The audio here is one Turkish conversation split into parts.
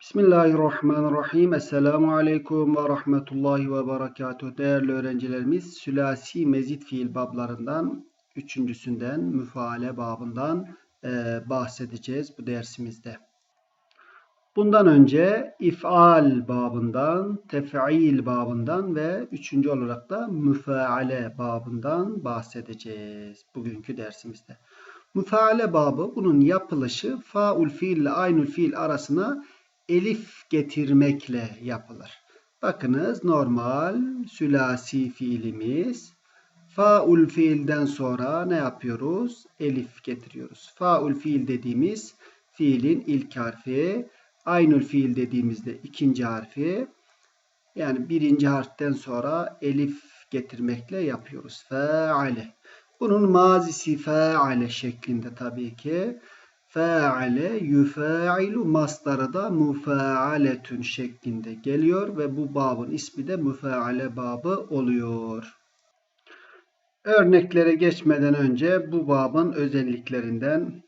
Bismillahirrahmanirrahim. Esselamu Aleyküm ve Rahmetullahi ve Berekatuhu. Değerli öğrencilerimiz, sülasi mezit fiil bablarından, üçüncüsünden, müfaale babından e, bahsedeceğiz bu dersimizde. Bundan önce if'al babından, tef'il babından ve üçüncü olarak da müfaale babından bahsedeceğiz bugünkü dersimizde. Müfaale babı bunun yapılışı faul fiil ile aynül fiil arasına elif getirmekle yapılır. Bakınız normal sülasi fiilimiz. Faul fiilden sonra ne yapıyoruz? Elif getiriyoruz. Faul fiil dediğimiz fiilin ilk harfi. Aynül fiil dediğimizde ikinci harfi. Yani birinci harften sonra elif getirmekle yapıyoruz. Feale. Bunun mazisi feale şeklinde tabii ki. Feale yufailu mastarı da mufaaletün şeklinde geliyor ve bu babın ismi de müfaale babı oluyor. Örneklere geçmeden önce bu babın özelliklerinden,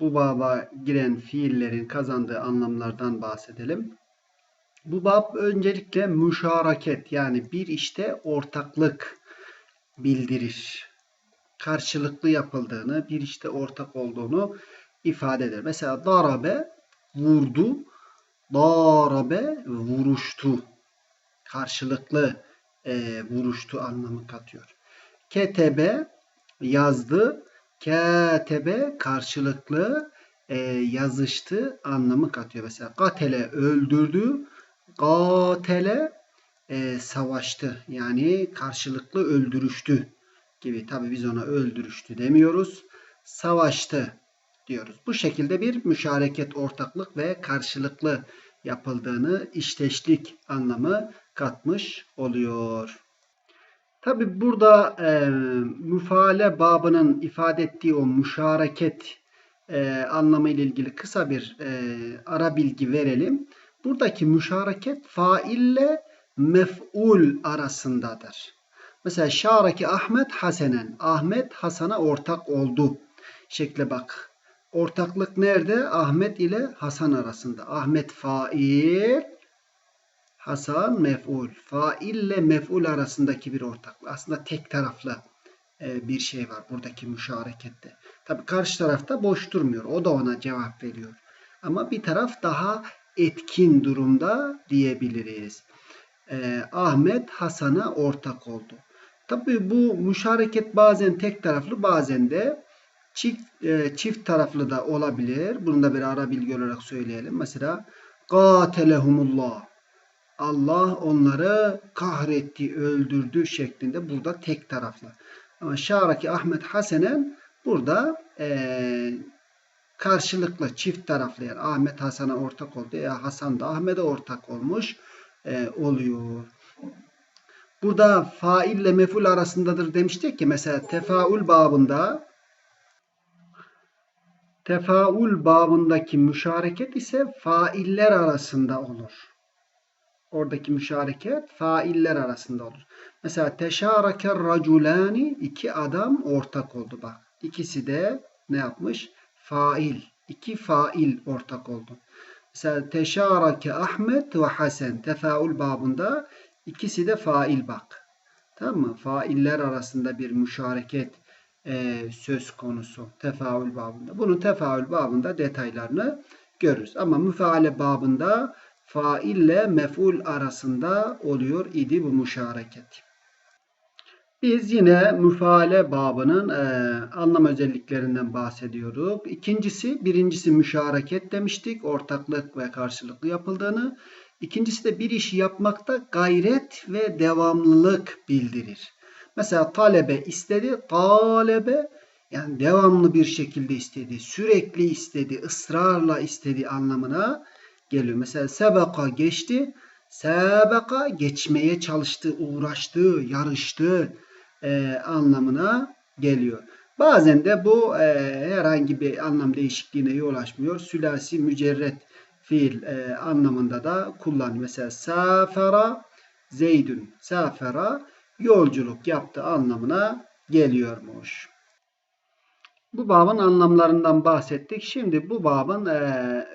bu baba giren fiillerin kazandığı anlamlardan bahsedelim. Bu bab öncelikle müşaraket yani bir işte ortaklık bildirir. Karşılıklı yapıldığını, bir işte ortak olduğunu ifade eder. Mesela darabe vurdu, darabe vuruştu. Karşılıklı e, vuruştu anlamı katıyor. Ketebe yazdı, ketebe karşılıklı e, yazıştı anlamı katıyor. Mesela katele öldürdü, katele e, savaştı. Yani karşılıklı öldürüştü gibi. Tabi biz ona öldürüştü demiyoruz. Savaştı diyoruz. Bu şekilde bir müşareket, ortaklık ve karşılıklı yapıldığını işteşlik anlamı katmış oluyor. Tabi burada e, müfaale babının ifade ettiği o müşareket e, anlamı ile ilgili kısa bir e, ara bilgi verelim. Buradaki müşareket faille mef'ul arasındadır. Mesela şaraki Ahmet Hasenen. Ahmet Hasan'a ortak oldu. Şekle bak. Ortaklık nerede? Ahmet ile Hasan arasında. Ahmet fail, Hasan mef'ul. Fail ile mef'ul arasındaki bir ortaklık. Aslında tek taraflı e, bir şey var buradaki müşarekette. Tabi karşı tarafta boş durmuyor. O da ona cevap veriyor. Ama bir taraf daha etkin durumda diyebiliriz. E, Ahmet Hasan'a ortak oldu. Tabi bu müşareket bazen tek taraflı bazen de Çift, e, çift taraflı da olabilir. Bunu da bir ara bilgi olarak söyleyelim. Mesela Katelehumullah. Allah onları kahretti, öldürdü şeklinde burada tek taraflı. Ama Şaraki Ahmet Hasenen burada e, karşılıklı çift taraflı yani Ahmet Hasan'a ortak oldu. Ya Hasan da Ahmet'e ortak olmuş e, oluyor. Burada faille meful arasındadır demiştik ki mesela tefaül babında Tefaul babındaki müşareket ise failler arasında olur. Oradaki müşareket failler arasında olur. Mesela teşaraker raculani iki adam ortak oldu bak. İkisi de ne yapmış? Fail. İki fail ortak oldu. Mesela teşarake Ahmet ve Hasan. Tefaul babında ikisi de fail bak. Tamam mı? Failler arasında bir müşareket e, söz konusu tefaül babında. Bunun tefaül babında detaylarını görürüz. Ama müfaale babında faille mef'ul arasında oluyor idi bu müşareket. Biz yine müfaale babının e, anlam özelliklerinden bahsediyorduk. İkincisi, birincisi müşareket demiştik. Ortaklık ve karşılıklı yapıldığını. İkincisi de bir işi yapmakta gayret ve devamlılık bildirir. Mesela talebe istedi. Talebe yani devamlı bir şekilde istedi. Sürekli istedi. ısrarla istedi anlamına geliyor. Mesela sebeka geçti. Sebeka geçmeye çalıştı, uğraştı, yarıştı e, anlamına geliyor. Bazen de bu e, herhangi bir anlam değişikliğine yol açmıyor. Sülasi mücerret fiil e, anlamında da kullanılıyor. Mesela safera zeydün. Safera yolculuk yaptı anlamına geliyormuş. Bu babın anlamlarından bahsettik. Şimdi bu babın e,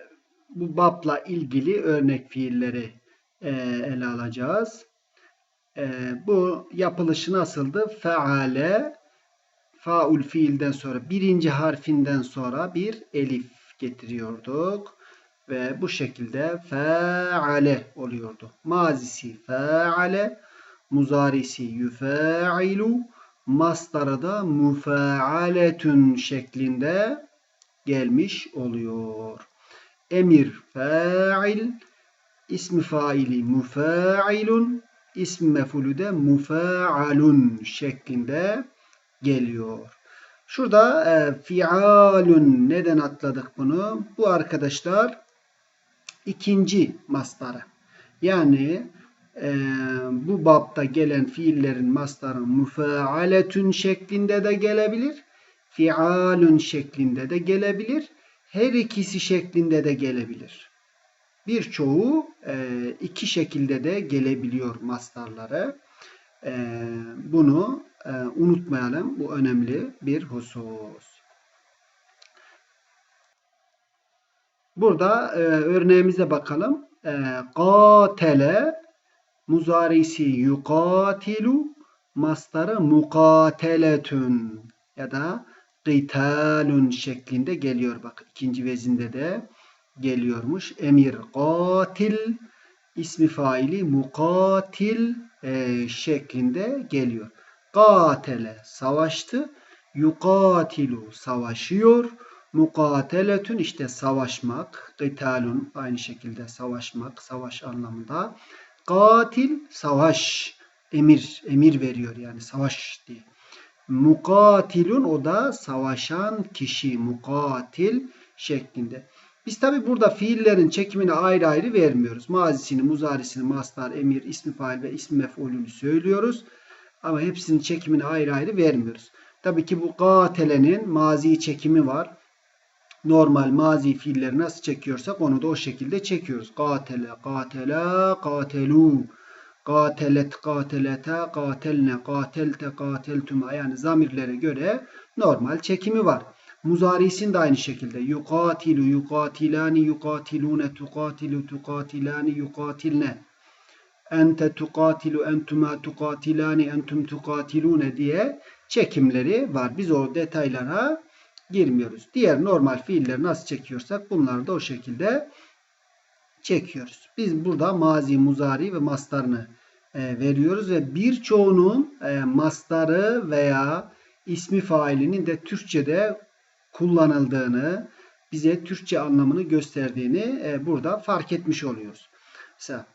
bu babla ilgili örnek fiilleri e, ele alacağız. E, bu yapılışı nasıldı? Feale faul fiilden sonra birinci harfinden sonra bir elif getiriyorduk. Ve bu şekilde feale oluyordu. Mazisi feale, muzarisi yufailu, mastarı da mufaaletün şeklinde gelmiş oluyor. Emir fa'il, ismi faili mufailun, ismi mefulü de mufa'alun şeklinde geliyor. Şurada e, fialun neden atladık bunu? Bu arkadaşlar ikinci mastarı. Yani e, bu babda gelen fiillerin mastarı mufaaletün şeklinde de gelebilir. Fialun şeklinde de gelebilir. Her ikisi şeklinde de gelebilir. Birçoğu e, iki şekilde de gelebiliyor mastarları. E, bunu e, unutmayalım. Bu önemli bir husus. Burada e, örneğimize bakalım. E, katele muzarisi yukatilu mastarı mukateletün ya da qitalun şeklinde geliyor. Bak ikinci vezinde de geliyormuş. Emir katil ismi faili mukatil e, şeklinde geliyor. Katele savaştı. Yukatilu savaşıyor. Mukateletün işte savaşmak. Qitalun aynı şekilde savaşmak, savaş anlamında. Katil savaş. Emir, emir veriyor yani savaş diye. Mukatilun o da savaşan kişi. Mukatil şeklinde. Biz tabi burada fiillerin çekimini ayrı ayrı vermiyoruz. Mazisini, muzarisini, mastar, emir, ismi fail ve ismi mef'ulünü söylüyoruz. Ama hepsinin çekimini ayrı ayrı vermiyoruz. Tabii ki bu katelenin mazi çekimi var. Normal mazi fiilleri nasıl çekiyorsak onu da o şekilde çekiyoruz. Katele, katela, katelu. Katelet, katelete, katelne, katelte, kateltuma. Yani zamirlere göre normal çekimi var. Muzarisin de aynı şekilde. Yukatilu, yukatilani, yukatilune, tukatilu, tukatilani, yukatilne ente tukatilu entuma tukatilani entum tukatilune diye çekimleri var. Biz o detaylara girmiyoruz. Diğer normal fiilleri nasıl çekiyorsak bunları da o şekilde çekiyoruz. Biz burada mazi, muzari ve mastarını e, veriyoruz ve birçoğunun e, mastarı veya ismi failinin de Türkçe'de kullanıldığını, bize Türkçe anlamını gösterdiğini e, burada fark etmiş oluyoruz. Mesela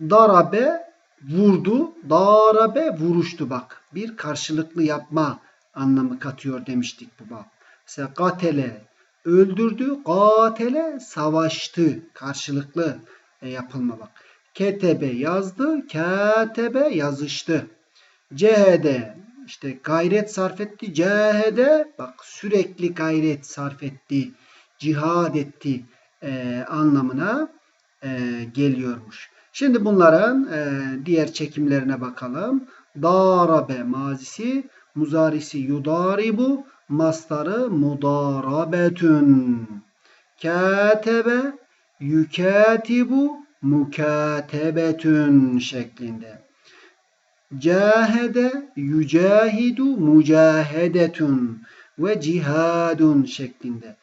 Darabe vurdu. Darabe vuruştu bak. Bir karşılıklı yapma anlamı katıyor demiştik bu bab. Mesela katele öldürdü. Katele savaştı. Karşılıklı e, yapılma bak. Ketebe yazdı. Ketebe yazıştı. Cehede işte gayret sarf etti. Cehede bak sürekli gayret sarf etti. Cihad etti e, anlamına e, geliyormuş. Şimdi bunların e, diğer çekimlerine bakalım. Darabe mazisi, muzarisi yudaribu, mastarı mudarabetün. Katebe, yukatibu, mukatebetün şeklinde. Cahede, yücahidu, mücahedetün ve cihadun şeklinde.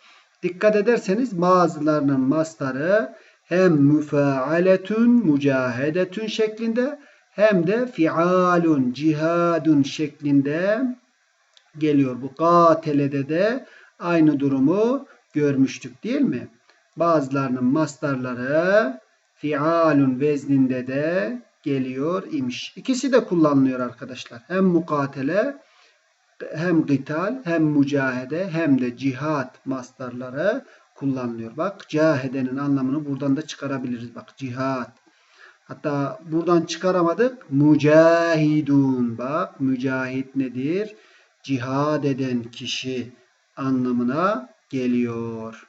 Dikkat ederseniz bazılarının mastarı hem müfaaletün, mücahedetün şeklinde hem de fialun, cihadun şeklinde geliyor. Bu katelede de aynı durumu görmüştük değil mi? Bazılarının mastarları fialun vezninde de geliyor imiş. İkisi de kullanılıyor arkadaşlar. Hem mukatele hem gital hem mücahede hem de cihat mastarları kullanılıyor. Bak cahedenin anlamını buradan da çıkarabiliriz. Bak cihat. Hatta buradan çıkaramadık. Mücahidun. Bak mücahit nedir? Cihad eden kişi anlamına geliyor.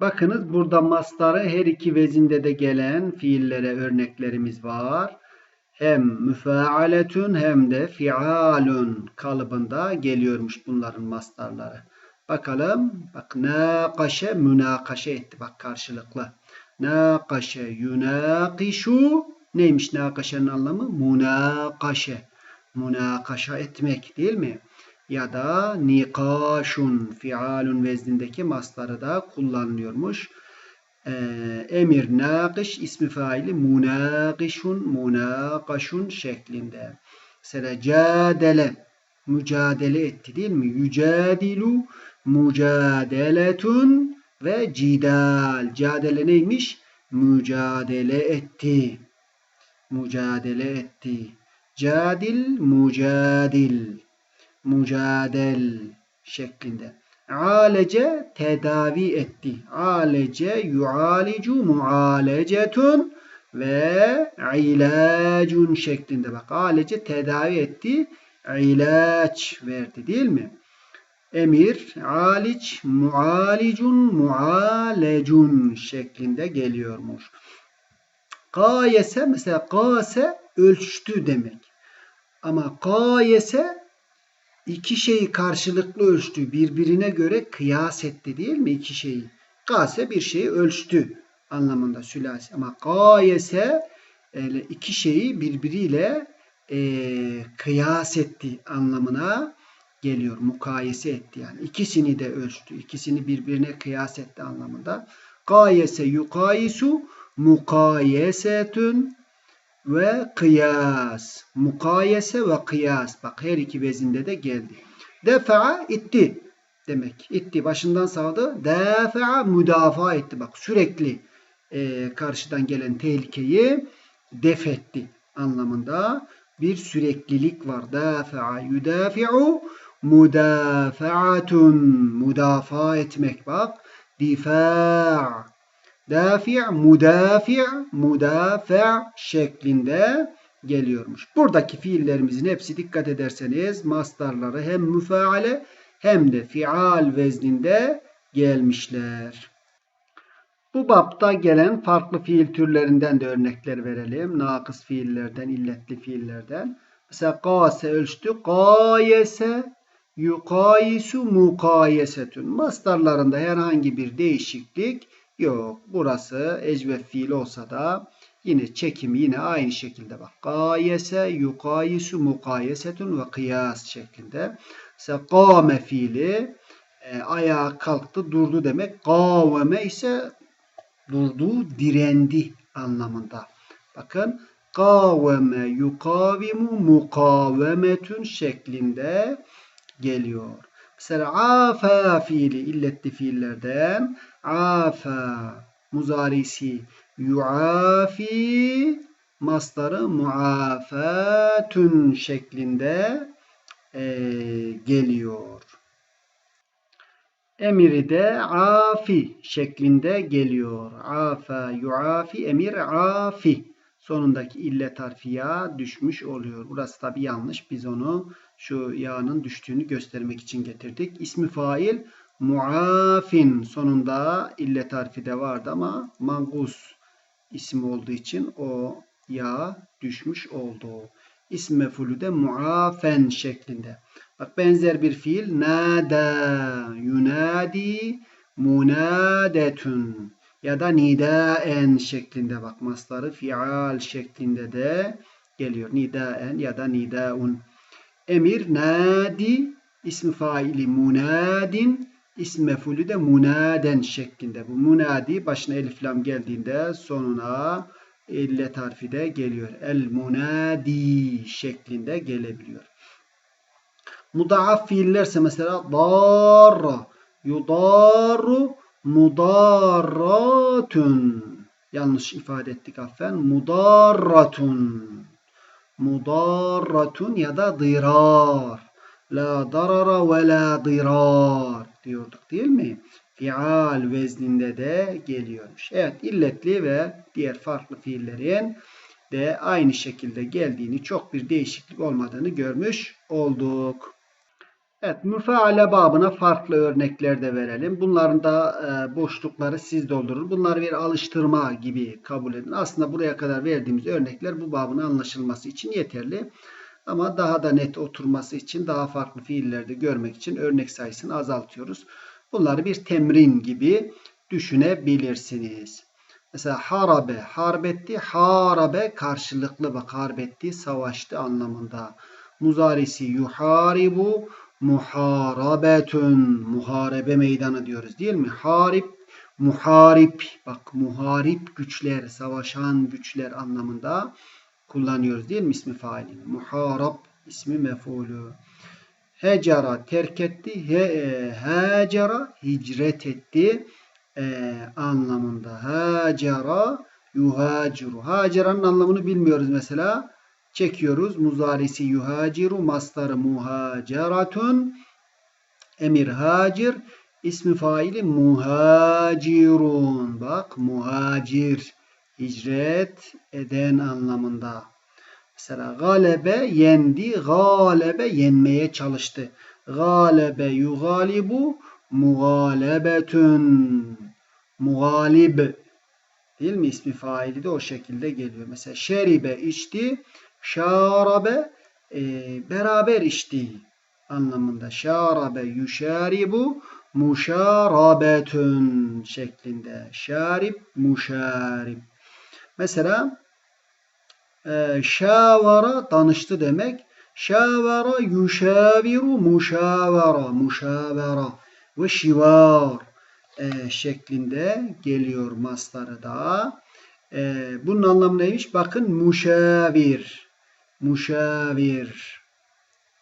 Bakınız burada mastarı her iki vezinde de gelen fiillere örneklerimiz var. Hem müfaaletün hem de fialun kalıbında geliyormuş bunların mastarları. Bakalım. Bak nakaşe münakaşe etti. Bak karşılıklı. Nakaşe yunakişu neymiş nakaşenin anlamı? Münakaşe. Münakaşa etmek değil mi? Ya da nikaşun fialun veznindeki mastarı da kullanılıyormuş. Ee, emir nakış ismi faili munakişun munakaşun şeklinde. Mesela cadele mücadele etti değil mi? Yücadilu mücadeletun ve cidal. Cadele neymiş? Mücadele etti. Mücadele etti. Cadil, mücadil. Mücadel şeklinde. Alece tedavi etti. Alece yualicu mualecetun ve ilacun şeklinde bak. Alece tedavi etti. ilaç verdi değil mi? Emir, aliç, mualicun, mualecun şeklinde geliyormuş. Kayese mesela kase ölçtü demek. Ama kayese iki şeyi karşılıklı ölçtü. Birbirine göre kıyas etti değil mi iki şeyi? Kase bir şeyi ölçtü anlamında sülasi. Ama kayese iki şeyi birbiriyle e, kıyas etti anlamına geliyor. Mukayese etti yani. ikisini de ölçtü. ikisini birbirine kıyas etti anlamında. Kayese yukayisu mukayesetün ve kıyas. Mukayese ve kıyas. Bak her iki vezinde de geldi. Defa itti demek. İtti. Başından sağdı. Defa müdafaa etti. Bak sürekli e, karşıdan gelen tehlikeyi def etti anlamında bir süreklilik var. Dafa'a yudafi'u mudafaatun müdafaa etmek bak. Difa' dafi' mudafi' mudafa' şeklinde geliyormuş. Buradaki fiillerimizin hepsi dikkat ederseniz mastarları hem müfaale hem de fial vezninde gelmişler. Bu bapta gelen farklı fiil türlerinden de örnekler verelim. Nakıs fiillerden, illetli fiillerden. Mesela kase ölçtü. Kayese yukayisu mukayesetün. Mastarlarında herhangi bir değişiklik yok. Burası ecvef fiil olsa da yine çekimi yine aynı şekilde bak. Kayese yukayisu mukayesetün ve kıyas şeklinde. Mesela kâme fiili e, ayağa kalktı durdu demek. Kaveme ise durdu, direndi anlamında. Bakın kaveme yukavimu mukavemetün şeklinde geliyor. Mesela afa fiili illetli fiillerden afa muzarisi yuafi mastarı muafatun şeklinde e, geliyor. Emiri de afi şeklinde geliyor. Afa yuafi emir afi. Sonundaki illet harfi düşmüş oluyor. Burası tabi yanlış. Biz onu şu yağının düştüğünü göstermek için getirdik. İsmi fail muafin. Sonunda illet harfi de vardı ama mangus isim olduğu için o yağ düşmüş oldu. İsm mefulü de muafen şeklinde. Bak benzer bir fiil nada yunadi munadetun ya da nidaen şeklinde bak masları fial şeklinde de geliyor. Nidaen ya da nidaun. Emir nadi ismi faili munadin ismi mefulü de munaden şeklinde. Bu munadi başına elif lam geldiğinde sonuna illet harfi de geliyor. El munadi şeklinde gelebiliyor. Mudaaf fiillerse mesela darra, yudarru, mudarratun. Yanlış ifade ettik affen. Mudarratun. Mudarratun ya da dirar. La darara ve la dirar diyorduk değil mi? Fial vezninde de geliyormuş. Evet illetli ve diğer farklı fiillerin de aynı şekilde geldiğini çok bir değişiklik olmadığını görmüş olduk. Evet, müfaale babına farklı örnekler de verelim. Bunların da e, boşlukları siz doldurun. Bunları bir alıştırma gibi kabul edin. Aslında buraya kadar verdiğimiz örnekler bu babın anlaşılması için yeterli. Ama daha da net oturması için daha farklı fiillerde görmek için örnek sayısını azaltıyoruz. Bunları bir temrin gibi düşünebilirsiniz. Mesela harabe, harbetti, harabe karşılıklı bak harbetti, savaştı anlamında. Muzarisi yuharibu, muharabetun, muharebe meydanı diyoruz değil mi? Harip, muharip, bak muharip güçler, savaşan güçler anlamında kullanıyoruz değil mi ismi failini? Muharab ismi mef'ulü. Hecera terk etti. He, e, hecera hicret etti e, anlamında. Hacera yuhaciru. Hacera'nın anlamını bilmiyoruz mesela. Çekiyoruz. Muzarisi yuhaciru. Mastarı muhaceratun. Emir hacir. İsmi faili muhacirun. Bak muhacir. Hicret eden anlamında. Mesela galebe yendi. Galebe yenmeye çalıştı. Galebe yugalibu mugalebetün. Mugalib. Değil mi? İsmi faili de o şekilde geliyor. Mesela şeribe içti. Şarabe e, beraber içti anlamında. Şarabe yuşaribu muşarabetün şeklinde. Şarib muşarib. Mesela e, şavara danıştı demek. Şavara yuşaviru muşavara muşavara ve şivar e, şeklinde geliyor masları da. E, bunun anlamı neymiş? Bakın muşavir. Muşavir.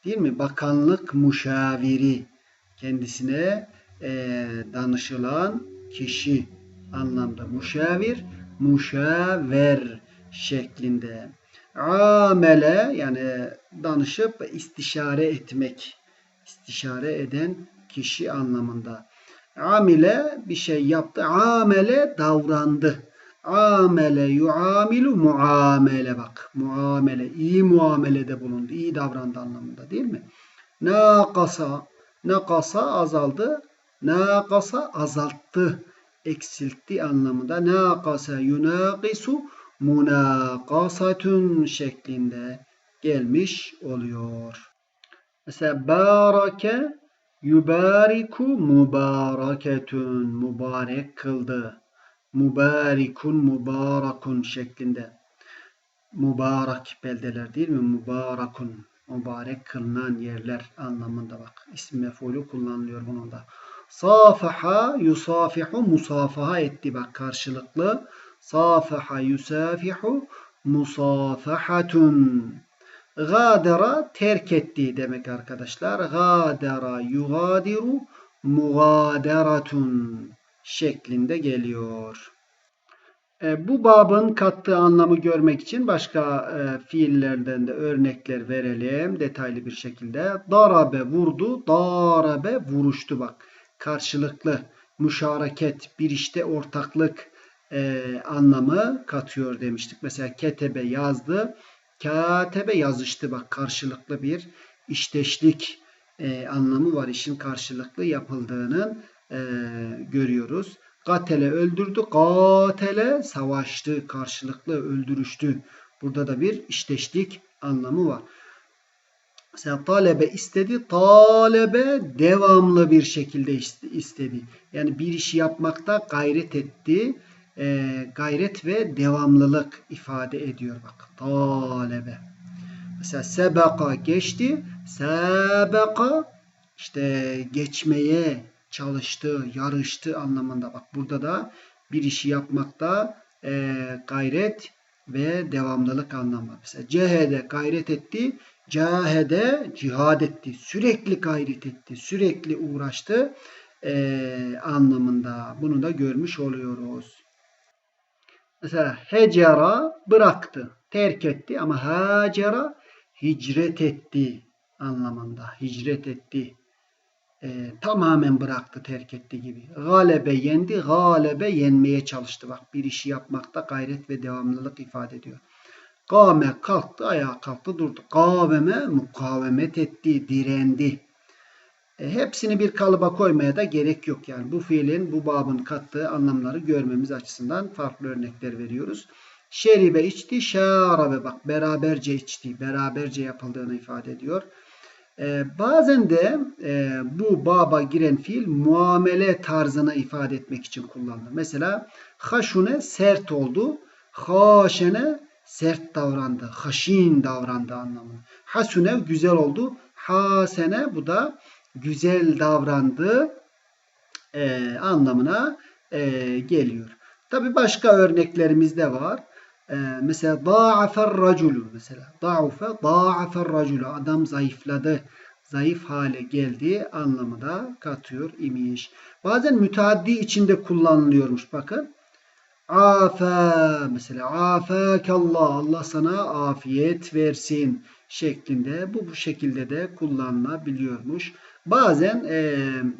Değil mi? Bakanlık muşaviri. Kendisine e, danışılan kişi anlamda. Muşavir, muşaver şeklinde. Amele yani danışıp istişare etmek. İstişare eden kişi anlamında. Amile bir şey yaptı. Amele davrandı. Amele yuamilu muamele bak. Muamele iyi muamelede bulundu. iyi davrandı anlamında değil mi? Nakasa nakasa azaldı. Nakasa azalttı. Eksiltti anlamında. Nakasa yunaqisu munakasatun şeklinde gelmiş oluyor. Mesela barake yubariku mübareketun mübarek kıldı. Mübarikun mübarakun şeklinde. Mübarek beldeler değil mi? Mübarakun. Mübarek kılınan yerler anlamında bak. İsim mefulü kullanılıyor bunun da. Safaha yusafihu musafaha etti bak karşılıklı. Safaha yusafihu musafahatun. Gadara terk etti demek arkadaşlar. Gadara yugadiru mugadaratun şeklinde geliyor. E, bu babın kattığı anlamı görmek için başka e, fiillerden de örnekler verelim detaylı bir şekilde. Darabe vurdu, darabe vuruştu bak. Karşılıklı, müşareket, bir işte ortaklık e, anlamı katıyor demiştik. Mesela ketebe yazdı, katebe yazıştı bak karşılıklı bir işteşlik e, anlamı var. İşin karşılıklı yapıldığının e, görüyoruz. Katele öldürdü. Katele savaştı. Karşılıklı öldürüştü. Burada da bir işteşlik anlamı var. Mesela talebe istedi. Talebe devamlı bir şekilde istedi. Yani bir işi yapmakta gayret etti. E, gayret ve devamlılık ifade ediyor. Bak talebe. Mesela sebeka geçti. Sebeka işte geçmeye çalıştı, yarıştı anlamında. Bak burada da bir işi yapmakta e, gayret ve devamlılık anlamı. Mesela cehede gayret etti, cahede cihad etti, sürekli gayret etti, sürekli uğraştı e, anlamında. Bunu da görmüş oluyoruz. Mesela hecera bıraktı, terk etti ama hacera hicret etti anlamında. Hicret etti e, tamamen bıraktı, terk etti gibi. Galebe yendi, galebe yenmeye çalıştı. Bak bir işi yapmakta gayret ve devamlılık ifade ediyor. Kame kalktı, ayağa kalktı, durdu. Kaveme mukavemet etti, direndi. E, hepsini bir kalıba koymaya da gerek yok. Yani bu fiilin, bu babın kattığı anlamları görmemiz açısından farklı örnekler veriyoruz. Şeribe içti, şarabe bak beraberce içti, beraberce yapıldığını ifade ediyor. Ee, bazen de e, bu baba giren fiil muamele tarzını ifade etmek için kullanılır. Mesela haşune sert oldu, haşene sert davrandı, haşin davrandı anlamında. Hasune güzel oldu, hasene bu da güzel davrandı e, anlamına e, geliyor. Tabi başka örneklerimiz de var. E, mesela da'afer raculu mesela da'ufe da'afer raculu adam zayıfladı zayıf hale geldiği anlamı da katıyor imiş. Bazen müteaddi içinde kullanılıyormuş bakın. Afe mesela afekallah Allah sana afiyet versin şeklinde bu bu şekilde de kullanılabiliyormuş. Bazen e,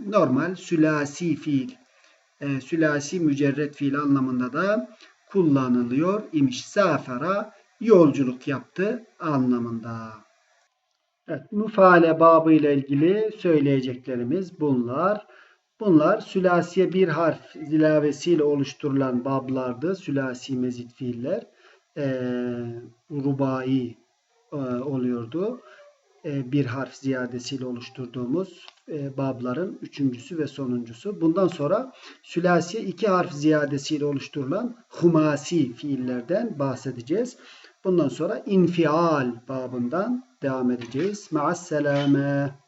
normal sülasi fiil e, sülasi mücerret fiil anlamında da kullanılıyor imiş. Safara yolculuk yaptı anlamında. Evet, müfale babı ile ilgili söyleyeceklerimiz bunlar. Bunlar sülasiye bir harf zilavesiyle oluşturulan bablardı. Sülasi mezit fiiller. E, rubai e, oluyordu. E, bir harf ziyadesiyle oluşturduğumuz e, babların üçüncüsü ve sonuncusu. Bundan sonra sülasiye iki harf ziyadesiyle oluşturulan humasi fiillerden bahsedeceğiz. Bundan sonra infial babından devam edeceğiz. Ma'as selame.